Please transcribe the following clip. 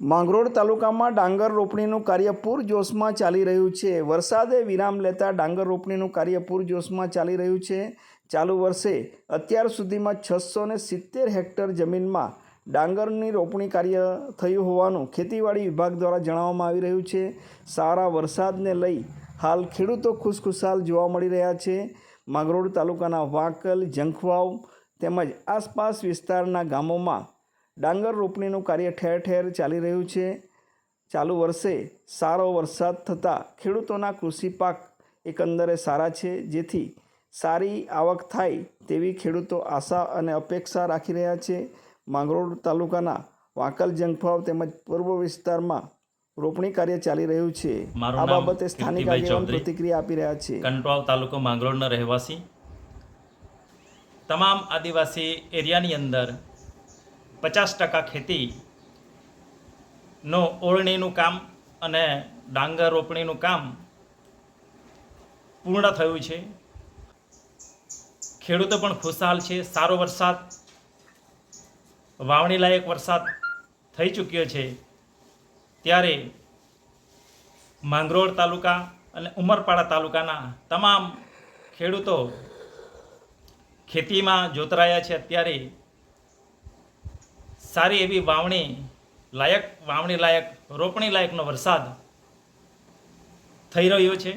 માંગરોળ તાલુકામાં ડાંગર રોપણીનું કાર્ય પૂરજોશમાં ચાલી રહ્યું છે. વરસાદે વિરામ લેતા ડાંગર રોપણીનું કાર્ય પૂરજોશમાં ચાલી રહ્યું છે. ચાલુ વર્ષે અત્યાર સુધીમાં છસો ને સિત્તેર હેક્ટર જમીનમાં ડાંગરની રોપણી કાર્ય થયું હોવાનું ખેતીવાડી વિભાગ દ્વારા જણાવવામાં આવી રહ્યું છે. સારા વરસાદને લઈ હાલ ખેડૂતો ખુશખુશાલ જોવા મળી રહ્યા છે. માંગરોળ તાલુકાના વાંકલ જંખવાવ તેમજ આસપાસ વિસ્તારના ગામોમાં ડાંગર રોપણીનું કાર્ય ઠેર ઠેર ચાલી રહ્યું છે. ચાલુ વર્ષે સારો વરસાદ થતાં ખેડૂતોના કૃષિ પાક એકંદરે સારા છે જેથી સારી આવક થાય તેવી ખેડૂતો આશા અને અપેક્ષા રાખી રહ્યા છે. માંગરોળ તાલુકાના વાંકલ જંગફાવ તેમજ પૂર્વ વિસ્તારમાં રોપણી કાર્ય ચાલી રહ્યું છે. આ બાબતે સ્થાનિક આગેવાન પ્રતિક્રિયા આપી રહ્યા છે. કંટવાવ તાલુકો માંગરોળના રહેવાસી. તમામ આદિવાસી એરિયાની અંદર પચાસ ટકા ખેતીનો ઓળણીનું કામ અને ડાંગર રોપણીનું કામ પૂર્ણ થયું છે. ખેડૂતો પણ ખુશહાલ છે. સારો વરસાદ વાવણી લાયક વરસાદ થઈ ચૂક્યો છે. ત્યારે માંગરોળ તાલુકા અને ઉમરપાડા તાલુકાના તમામ ખેડૂતો ખેતીમાં જોતરાયા છે. અત્યારે સારી એવી વાવણી લાયક વાવણી લાયક રોપણી લાયકનો વરસાદ થઈ રહ્યો છે.